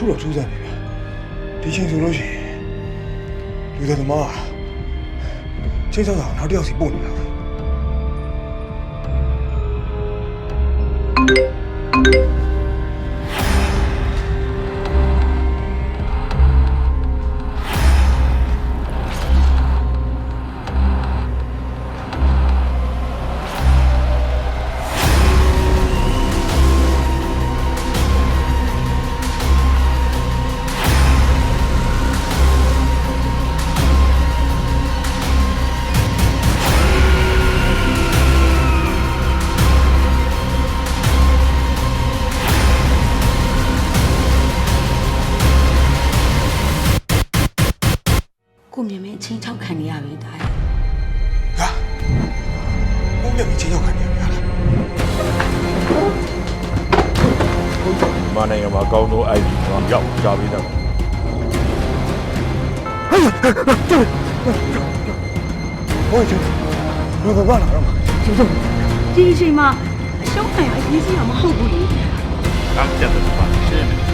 ူတော့ထူးဆန်းနေဗျာဒီချိန်ဆိုလို့ရှိရင်လူသားသမားချင်းချောက်တာ က်တစ်ယောက်စီပို့နေတာပဲကိုမြင်မင်းအချင်းချောက်ခံနေရပြီဒါရဲ့ဟာဘုံမြတ်ပြီးချင်းချောက်ခံနေရဗျာလားမနိုင်ငံမှာအကောင်းဆုံး ID တော့ရောက်ကြပြီးတော့ဟိုချင်းလူသားဘာလာတော့မှာဒီအချိန်မှာအရှုံးခံရအရေးကြီးတာမဟုတ်ဘူးလေအမ်းကျတဲ့ပါရှင်းတယ်နှ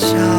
ပြာ